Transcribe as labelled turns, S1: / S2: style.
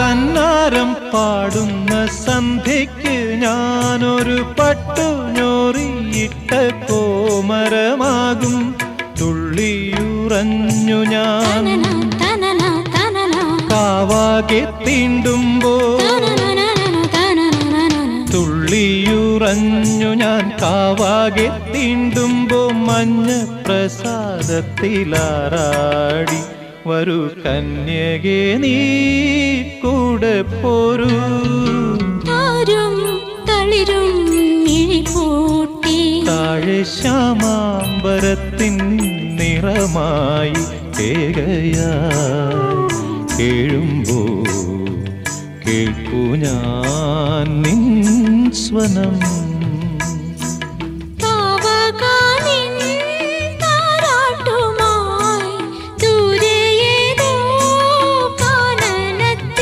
S1: തന്നാരം പാടുന്ന സന്ധ്യയ്ക്ക് ഞാനൊരു പട്ടു ഞോറിയിട്ട കോമരമാകും. തുള്ളിയുറഞ്ഞു ഞാൻ കാവാകെ തീണ്ടുമ്പോ തുള്ളിയുറഞ്ഞു ഞാൻ കാവാകെ തീണ്ടുമ്പോ മഞ്ഞ പ്രസാദത്തിലാറാടി. വരൂ കന്യകെ നീ കൂടെ പോരൂ.
S2: ആരും തളിരും കൂട്ടി.
S1: താഴെ ശ്യാമാംബരത്തിൻ നിറമായി കേകയാ. കേഴുമ്പോ കേൾക്കൂ ഞാൻ നിൻ സ്വനം.